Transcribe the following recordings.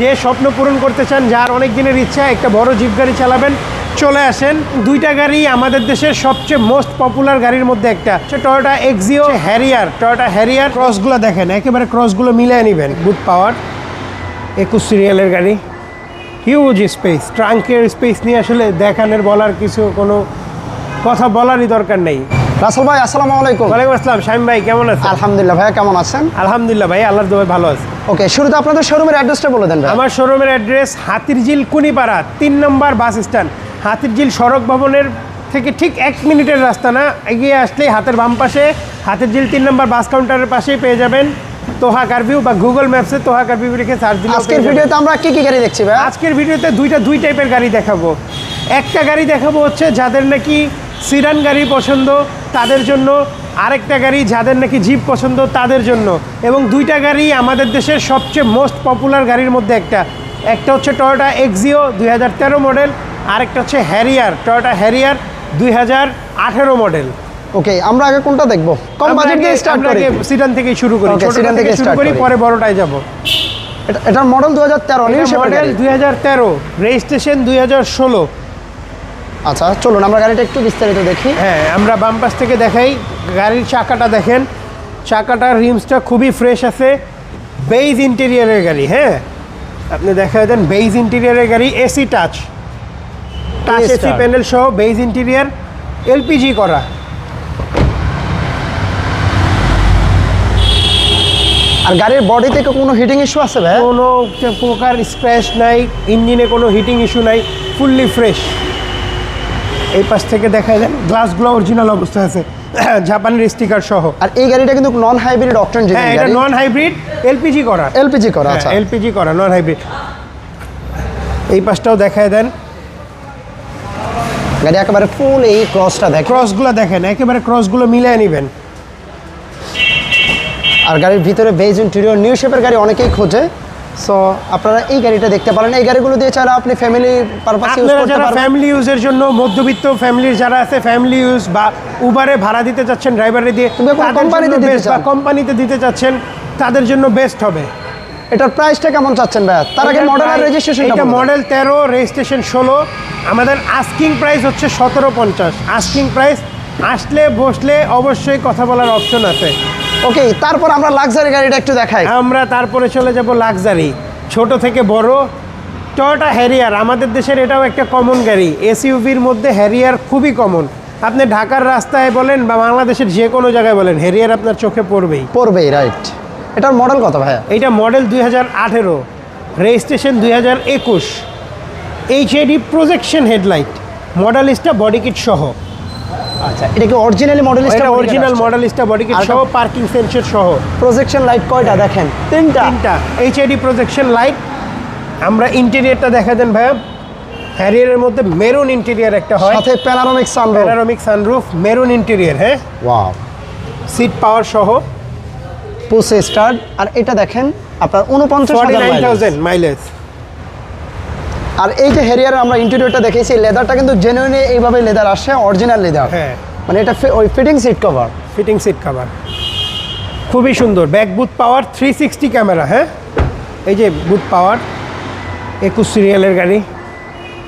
যে স্বপ্ন পূরণ করতে চান যার অনেক দিনের ইচ্ছা একটা বড় জিপ গাড়ি চালাবেন চলে আসেন। দুইটা গাড়ি আমাদের দেশের সবচেয়ে মোস্ট পপুলার গাড়ির মধ্যে একটা। Toyota Axio Harrier Toyota Harrier ক্রসগুলো দেখেন একেবারে ক্রসগুলো মিলিয়ে নেবেন। গুড পাওয়ার একুশ সিরিয়ালের গাড়ি। হিউজ স্পেস ট্রাঙ্কের স্পেস নিয়ে আসলে দেখানোর বলার কিছু কোনো কথা বলারই দরকার নেই। রাসেল ভাই আসসালামু আলাইকুম। ওয়ালাইকুম আসসালাম শামিম ভাই কেমন আছেন? আলহামদুলিল্লাহ ভাইয়া কেমন আছেন? আলহামদুলিল্লাহ ভাই আল্লাহর দোয়ায় ভালো আছে। ওকে শুরুতে আপনাদের শোরুমের অ্যাড্রেসটা বলে দেন ভাই আমার শোরুমের অ্যাড্রেস হাতিরঝিল কুনিপাড়া তিন নম্বর বাস স্ট্যান্ড হাতিরঝিল সড়ক ভবনের থেকে ঠিক এক মিনিটের রাস্তা না এগিয়ে আসলেই হাতের বাম পাশে হাতিরঝিল তিন নম্বর বাস কাউন্টারের পাশেই পেয়ে যাবেন তোহা কারভিউ বা গুগল ম্যাপসে তোহা কারভিউ লিখে সার্চ দিলে আজকের ভিডিওতে আমরা কি কি গাড়ি দেখছি ভাই আজকের ভিডিওতে দুইটা দুই টাইপের গাড়ি দেখাবো। একটা গাড়ি দেখাবো হচ্ছে যাদের নাকি সিরান গাড়ি পছন্দ তাদের জন্য। আরেকটা গাড়ি যাদের নাকি জিপ পছন্দ তাদের জন্য। এবং দুইটা গাড়ি আমাদের দেশের সবচেয়ে মোস্ট পপুলার গাড়ির মধ্যে একটা। একটা হচ্ছে টয়োটা এক্সিও দুই হাজার তেরো মডেল আরেকটা হচ্ছে হ্যারিয়ার টয়োটা হ্যারিয়ার দুই হাজার আঠেরো মডেল ওকে আমরা আগে কোনটা দেখব? কম বাজেট দিয়ে স্টার্ট করি। সিরান থেকেই শুরু করি sedan থেকে থেকে শুরু করি। পরে বড়টায় যাব। এটা- এটার মডেল দু হাজার তেরো নিউ মডেল দুই হাজার তেরো রেজিস্ট্রেশন দুই হাজার ষোলো। আচ্ছা চলুন আমরা গাড়িটা একটু বিস্তারিত দেখি। হ্যাঁ আমরা বাম পাশ থেকে দেখাই। গাড়ির চাকাটা দেখেন। চাকাটার রিমসটা খুবই ফ্রেশ আছে। বেইজ ইন্টেরিয়ারের গাড়ি হ্যাঁ? আপনি দেখা দেন বেইজ ইন্টেরিয়ারের গাড়ি AC touch touch AC panel সহ বেইজ ইন্টেরিয়ার এলপিজি করা। আর গাড়ির বডি থেকে কোনো হিটিং ইস্যু আছে ভাই? কোনো প্রকার স্ক্র্যাচ নাই ইঞ্জিনে কোনো হিটিং ইস্যু নাই ফুললি ফ্রেশ এই পাশ থেকে দেখা যায় গ্লাসগুলো অরিজিনাল অবস্থা আছে। জাপানের স্টিকার সহ। আর এই গাড়িটা কিন্তু নন হাইব্রিড অকটেন হ্যাঁ এটা নন হাইব্রিড এলপিজি করা। এলপিজি করা আচ্ছা। এলপিজি করা নন হাইব্রিড এই পাশটাও দেখায় দেন। গাড়ি একেবারে ফুল এই ক্রসটা দেখো ক্রসগুলো দেখেন একেবারে ক্রসগুলো মিলিয়ে নেবেন। আর গাড়ির ভিতরে বেজ ইন্টেরিয়র নিউ শেপের গাড়ি অনেকেই খোঁজে। সো আপনারা এই গাড়িটা দেখতে পারেন। এই গাড়িগুলো দিয়ে চাইলে আপনি ফ্যামিলি পারপাস ইউজ করতে যারা পারবেন। ফ্যামিলি ইউজের জন্য মধ্যবিত্ত ফ্যামিলির যারা আছে ফ্যামিলি ইউজ বা উবারে ভাড়া দিতে চাচ্ছেন ড্রাইভারে দিয়ে কোম্পানিতে দিতে বা কোম্পানিতে দিতে চাচ্ছেন তাদের জন্য বেস্ট হবে। এটার প্রাইসটা কেমন চাচ্ছেন ভাই তার আগে মডেল আর রেজিস্ট্রেশন এটা মডেল তেরো রেজিস্ট্রেশন ষোলো। আমাদের আস্কিং প্রাইস হচ্ছে সতেরো পঞ্চাশ। আস্কিং প্রাইস আসলে বসলে অবশ্যই কথা বলার অপশন আছে। ওকে তারপর আমরা লাক্সারি গাড়িটা একটু দেখাই। আমরা তারপরে চলে যাব লাক্সারি ছোট থেকে বড় টয়োটা হ্যারিয়ার আমাদের দেশের এটাও একটা কমন গাড়ি। এসইউভির মধ্যে হ্যারিয়ার খুবই কমন আপনি ঢাকার রাস্তায় বলেন বা বাংলাদেশের যে কোনো জায়গায় বলেন হ্যারিয়ার আপনার চোখে পড়বেই। পড়বেই রাইট এটার মডেল কত ভাইয়া? এটা মডেল দুই হাজার আঠেরো রেজিস্ট্রেশন দুই হাজার একুশ। HUD projection headlight Modellista body kit সহ। আচ্ছা এটা কি অরিজিনালি মডেল এটা অরিজিনাল মডেলিস্টা বডি কিট সহ পার্কিং সেন্সর সহ। প্রজেকশন লাইট কয়টা দেখেন? তিনটা। তিনটা। এইচআইডি প্রজেকশন লাইট আমরা ইন্টেরিয়রটা দেখা দেন ভাইয়া। হ্যারিয়ারের মধ্যে মেরুন ইন্টেরিয়র একটা হয়। সাথে panoramic sunroof panoramic sunroof maroon interior হ্যাঁ? ওয়াও সিট পাওয়ার সহ। পুসে স্টার্ট আর এটা দেখেন আপনার উনপঞ্চাশ হাজার মাইলেজ আর এই যে হেরিয়ার আমরা ইন্টেরিয়রটা দেখেছি লেদারটা কিন্তু জেনুইনি এইভাবে লেদার আসে অরিজিনাল লেদার হ্যাঁ। মানে এটা ওই fitting seat cover fitting seat cover খুবই সুন্দর। Back boot power three sixty camera হ্যাঁ? এই যে বুথ পাওয়ার একুশ সিরিয়ালের গাড়ি।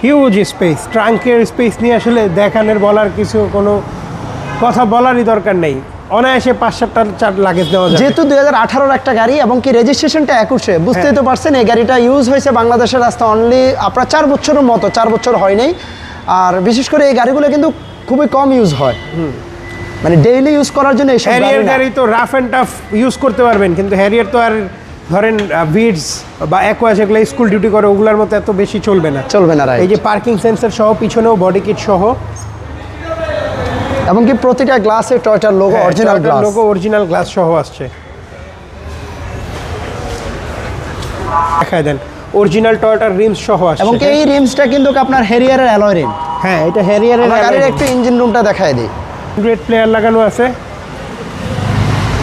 হিউজ স্পেস ট্রাঙ্কের স্পেস নিয়ে আসলে দেখানোর বলার কিছু কোনো কথা বলারই দরকার নেই। অনায়াসে পাঁচ সাতটা চার লাগেজ নেওয়া যায় যেহেতু দুই হাজার আঠারোর একটা গাড়ি এবং কি রেজিস্ট্রেশনটা একুশে বুঝতেই হ্যাঁ। তো পারছেন এই গাড়িটা ইউজ হয়েছে বাংলাদেশের রাস্তা অনলি আপনার চার বছরের মতো চার বছর হয় নাই। আর বিশেষ করে এই গাড়িগুলো কিন্তু খুবই কম ইউজ হয়। মানে ডেইলি ইউজ করার জন্য এইসব হ্যারিয়ার গাড়ি তো রাফ অ্যান্ড টাফ ইউজ করতে পারবেন কিন্তু হ্যারিয়ার তো আর ধরেন বিডস বা অ্যাকোয়াস এগুলো স্কুল ডিউটি করে ওগুলোর মতো এত বেশি চলবে না। চলবে না এই যে পার্কিং সেন্সর সহ পিছনেও বডি কিট সহ এবং কি প্রতিটা গ্লাসে টয়টার logo original glass logo original glass সহ আসছে। দেখায় দেন অরিজিনাল টয়োটার রিমস সহ আসছে। এবং কি এই রিমসটা কিন্তু আপনার হেরিয়ারের অ্যালয় রিম হ্যাঁ এটা হ্যারিয়ারের গাড়ির একটু ইঞ্জিন রুমটা দেখায় দিই। অ্যান্ড্রয়েড প্লেয়ার লাগানো আছে।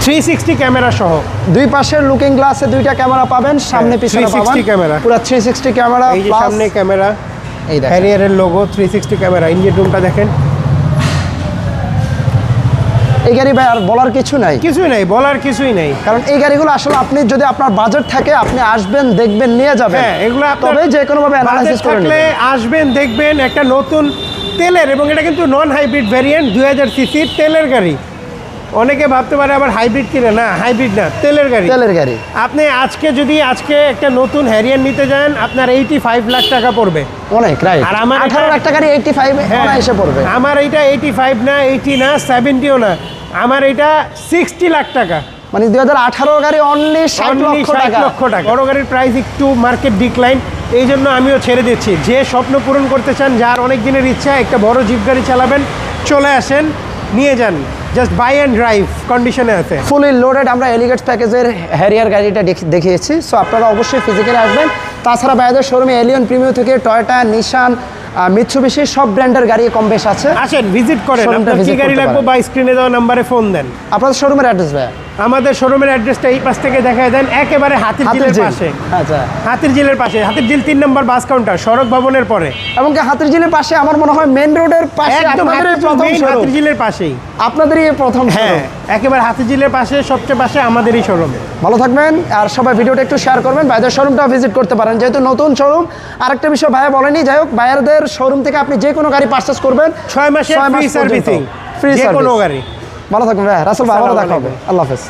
থ্রি সিক্সটি ক্যামেরা সহ। দুই পাশের লুকিং গ্লাসে দুইটা ক্যামেরা পাবেন সামনে হ্যাঁ, পিছনে 360 পাবেন। ক্যামেরা। পুরো 360 ক্যামেরা এই সামনে ক্যামেরা এই দেখেন। হ্যারিয়ারের logo three sixty camera engine রুমটা দেখেন। এই গাড়ি ভাই আর বলার কিছু নাই? কিছুই নাই বলার কিছুই নাই। কারণ এই গাড়িগুলো আসলে আপনি যদি আপনার বাজেট থাকে আপনি আসবেন দেখবেন নিয়ে যাবেন। হ্যাঁ এগুলো তবে যে কোনো ভাবে অ্যানালাইসিস করে আসবেন দেখবেন একটা নতুন তেলের এবং এটা কিন্তু নন হাইব্রিড ভ্যারিয়েন্ট দুই হাজার সিসির তেলের গাড়ি। অনেকে ভাবতে পারে আবার হাইব্রিড কিনে। না হাইব্রিড না তেলের গাড়ি। তেলের গাড়ি। আপনি আজকে যদি আজকে একটা নতুন হ্যারিয়ার নিতে যান আপনার এইটি ফাইভ লাখ টাকা পড়বে। অনেক রাইট আর আমার আঠারো লাখ টাকার এইটটি ফাইভ এসে পড়বে। আমার এইটা এইটি ফাইভ না এইটি না সেভেন্টিও না। আমার এটা সিক্সটি লাখ টাকা। মানে দুই হাজার আঠারো গাড়ি অনলি ষাট লক্ষ 60 টাকা। লক্ষ টাকা। বড় গাড়ির প্রাইস একটু মার্কেট ডিক্লাইন এই জন্য আমিও ছেড়ে দিচ্ছি। যে স্বপ্ন পূরণ করতে চান যার অনেক দিনের ইচ্ছা একটা বড় জিপ গাড়ি চালাবেন চলে আসেন নিয়ে যান। জাস্ট বাই অ্যান্ড ড্রাইভ কন্ডিশনে আছে। ফুলি লোডেড আমরা এলিগেট প্যাকেজের হ্যারিয়ার গাড়িটা দেখ- দেখিয়েছি। সো আপনারা অবশ্যই ফিজিক্যালি আসবেন। তাছাড়া বাইরের শোরুমে এলিয়ন প্রিমিও থেকে টয়টা নিশান মিৎসুবিশি সব ব্র্যান্ডের গাড়ি কম বেশ আছে। আসেন ভিজিট করেন। আপনার কি গাড়ি লাগবে বাই বা স্ক্রিনে দেওয়া নাম্বারে ফোন দেন। আপনাদের শোরুমের অ্যাড্রেস ভাই আমাদের শোরুমের অ্যাড্রেসটা এই পাশ থেকে দেখা দেন একেবারে হাতির জিলের পাশে। আচ্ছা। হাতির জিলের পাশে হাতির জিল তিন নম্বর বাস কাউন্টার সড়ক ভবনের পরে। এবং হাতির জিলের পাশে আমার মনে হয় মেন রোডের পাশে একদম হাতির জিলের পাশেই। আপনাদেরই প্রথম হ্যাঁ একেবারে হাতির জিলের পাশে সবচেয়ে পাশে আমাদেরই শোরুম ভালো থাকবেন আর সবাই ভিডিওটা একটু শেয়ার করবেন ভাইদের শোরুমটা ভিজিট করতে পারেন। যেহেতু নতুন শোরুম আরেকটা বিষয় ভাইয়া বলেনি যাই হোক ভাইয়ারদের শোরুম থেকে আপনি যে কোনো গাড়ি পারচেস করবেন ছয় মাসে ফ্রি সার্ভিসিং যে কোনো গাড়ি। ভালো থাকবেন ভাইয়া রাসেল ভাই আবারও আসসালামু দেখা হবে আলাইকুম। আল্লাহ হাফেজ